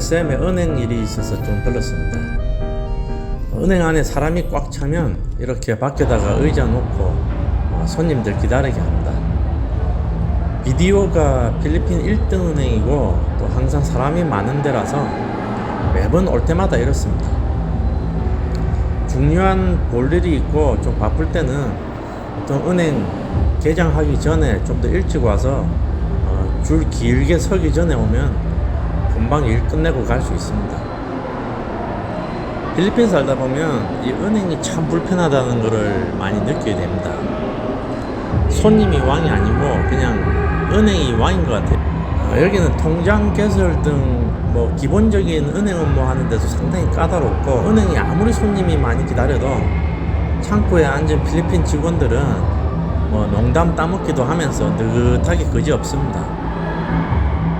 SM에 은행 일이 있어서 좀 들렀습니다. 은행 안에 사람이 꽉 차면 이렇게 밖에다가 의자 놓고 어, 손님들 기다리게 합니다. 비디오가 필리핀 1등 은행이고 또 항상 사람이 많은 데라서 매번 올 때마다 이렇습니다. 중요한 볼 일이 있고 좀 바쁠 때는 어떤 은행 개장하기 전에 좀 더 일찍 와서 어, 줄 길게 서기 전에 오면 금방 일 끝내고 갈 수 있습니다. 필리핀 살다 보면 이 은행이 참 불편하다는 것을 많이 느끼게 됩니다. 손님이 왕이 아니고 그냥 은행이 왕인 것 같아요. 어, 여기는 통장 개설 등 뭐 기본적인 은행 업무 하는 데도 상당히 까다롭고 은행이 아무리 손님이 많이 기다려도 창구에 앉은 필리핀 직원들은 뭐 농담 따먹기도 하면서 느긋하게 그지 없습니다.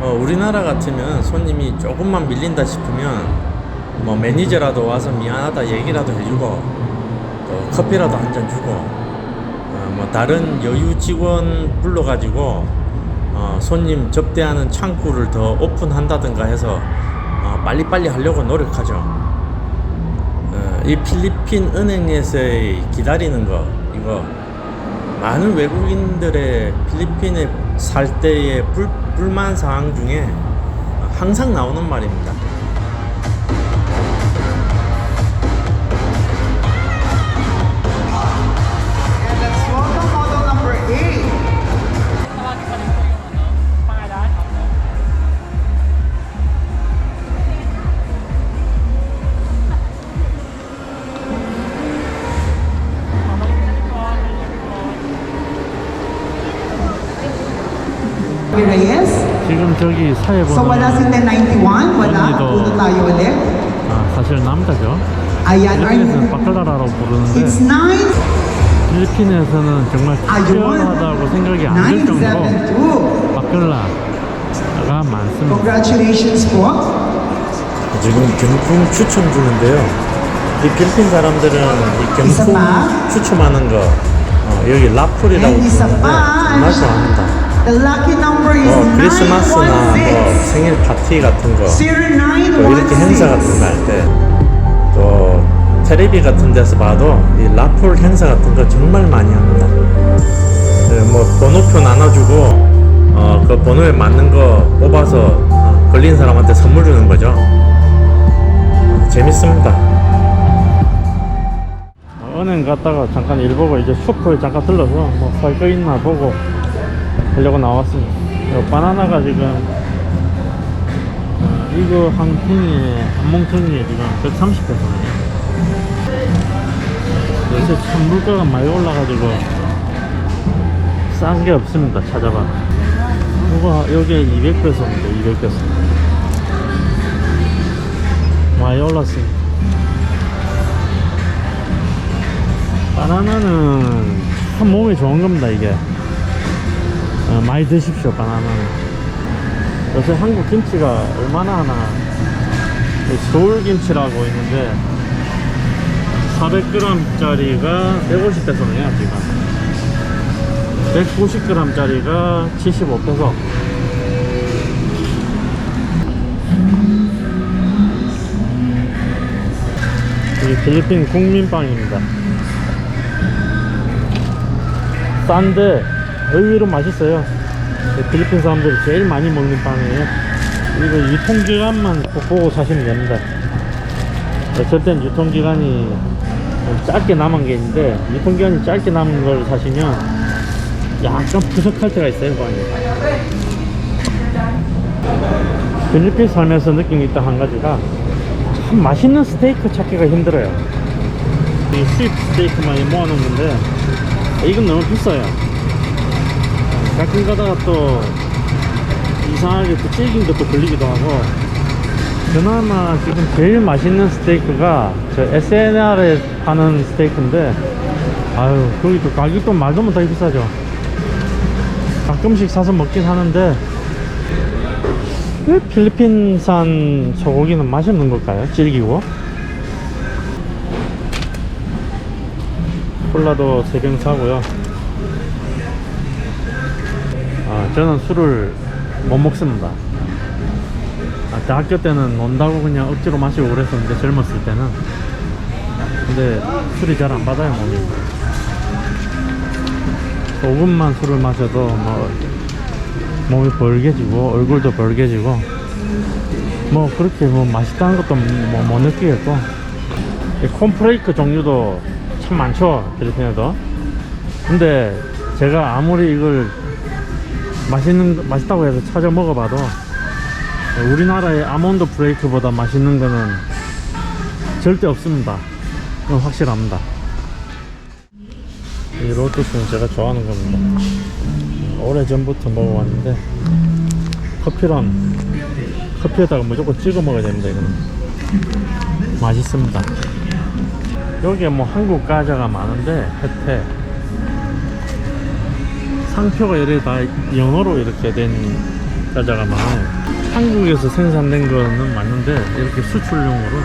어, 우리나라 같으면 손님이 조금만 밀린다 싶으면 뭐 매니저라도 와서 미안하다 얘기라도 해주고 또 커피라도 한 잔 주고 어, 뭐 다른 여유 직원 불러가지고 어, 손님 접대하는 창구를 더 오픈한다든가 해서 어, 빨리빨리 하려고 노력하죠. 어, 이 필리핀 은행에서의 기다리는 거 이거 많은 외국인들의 필리핀에 살 때의 불, 불만 사항 중에 항상 나오는 말입니다. Reyes. 지금 저기 사회 So wala si 보면 1091, wala. Puno tayo ulit. 아, 사실 남자죠. Ayan, are 필리핀에서는? 바클라라라고 부르는데 It's 9, 필리핀에서는 정말. 특별하다고 생각이 안 들 정도로 972. 바클라가 많습니다. Congratulations po. 지금 경품 추첨 중인데요. 이 필리핀 사람들은 이 경품? 추첨하는 거 어, 여기 라풀이라고 부르는데. 정말 좋아합니다. The lucky number is 뭐 크리스마스나 뭐 916. 생일 파티 같은 거, 또 이렇게 행사 같은 거 0916. 할 때, 또 텔레비 같은 데서 봐도 이 라풀 행사 같은 거 정말 많이 합니다. 네, 뭐 번호표 나눠주고 어, 그 번호에 맞는 거 뽑아서 어, 걸린 사람한테 선물 주는 거죠. 어, 재밌습니다. 어, 은행 갔다가 잠깐 일 보고 이제 슈퍼에 잠깐 들러서 뭐살거 있나 보고 하려고 나왔습니다. 요 바나나가 지금 어, 이거 한 통에 한 몽통에 지금 130페소네요. 요새 참 물가가 많이 올라가지고 싼 게 없습니다. 찾아봐. 이거 여기에 200페소입니다. 200페소. 많이 올랐습니다. 바나나는 참 몸에 좋은 겁니다 이게 어, 많이 드십시오 바나나는 요새 한국 김치가 얼마나 하나. 이 서울 김치라고 있는데 400g짜리가 150페소네요 지금. 190g짜리가 75페소 이 필리핀 국민빵입니다. 싼데 의외로 맛있어요. 그 필리핀 사람들이 제일 많이 먹는 빵이에요. 이거 유통기간만 꼭 보고 사시면 됩니다. 어쩔 땐 유통기간이 좀 짧게 남은 게 있는데 유통기간이 짧게 남은 걸 사시면 약간 푸석할 때가 있어요, 빵이. 필리핀 살면서 느낀 게 있다 한 가지가 참 맛있는 스테이크 찾기가 힘들어요. 이 수입 스테이크 많이 모아놓는데 이건 너무 비싸요. 가끔 가다가 또 이상하게 또 질긴 것도 걸리기도 하고. 그나마 지금 제일 맛있는 스테이크가 저 SNR에 파는 스테이크인데 아유 거기 또 가격도 말도 못하게 비싸죠. 가끔씩 사서 먹긴 하는데 왜 필리핀산 소고기는 맛이 없는 걸까요? 질기고? 콜라도 3병 사고요 아, 저는 술을 못 먹습니다. 아, 대학교 때는 논다고 그냥 억지로 마시고 그랬었는데 젊었을 때는. 근데 술이 잘 안 받아요 몸이. 조금만 술을 마셔도 뭐 몸이 벌게지고 얼굴도 벌게지고 뭐 그렇게 뭐 맛있다는 것도 뭐 못 느끼겠고. 이 콘프레이크 종류도 참 많죠 필리핀에도. 근데 제가 아무리 이걸 맛있는 거- 맛있다고 해서 찾아 먹어봐도 우리나라의 아몬드 브레이크보다 맛있는 거는 절대 없습니다. 그건 확실합니다. 이 로투스는 제가 좋아하는 겁니다. 오래 전부터 먹어왔는데 커피랑 커피에다가 무조건 찍어 먹어야 됩니다. 이거는 맛있습니다. 여기에 뭐 한국 과자가 많은데 혜태 상표가 이렇게 다 영어로 이렇게 된 과자가 많아요. 한국에서 생산된 거는 맞는데 이렇게 수출용으로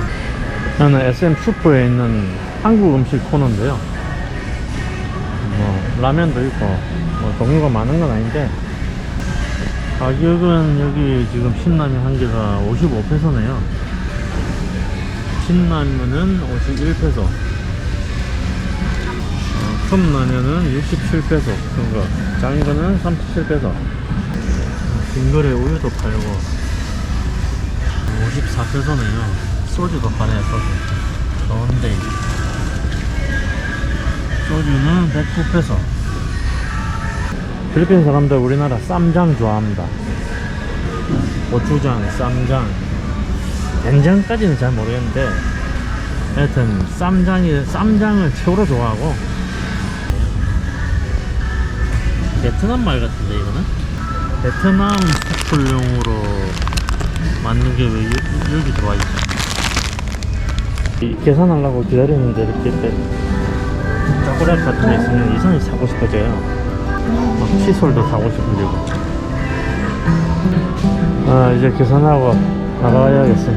나는 SM 슈퍼에 있는 한국 음식 코너인데요. 뭐 라면도 있고 뭐 종류가 많은 건 아닌데 가격은 여기 지금 신라면 한 개가 55페소네요. 신라면은 51페소. 어, 컵라면은 67페소. 큰 거. 작은 거는 37페소. 빙거래 우유도 팔고 54페소네요. 소주도 파네요, 소주. 좋은데. 소주는 109페소. 필리핀 사람들 우리나라 쌈장 좋아합니다. 고추장, 쌈장, 된장까지는 잘 모르겠는데, 하여튼 쌈장이 쌈장을 최고로 좋아하고. 베트남 말 같은데 이거는? 베트남 수출용으로 만든 게 왜 여기 들어와 있지? 이 계산하려고 기다리는데 이렇게 때 초콜릿 같은 거 있으면 이상하게 사고 싶어져요. 막 칫솔도 사고 싶어지고. 아 이제 계산하고 나가야겠어.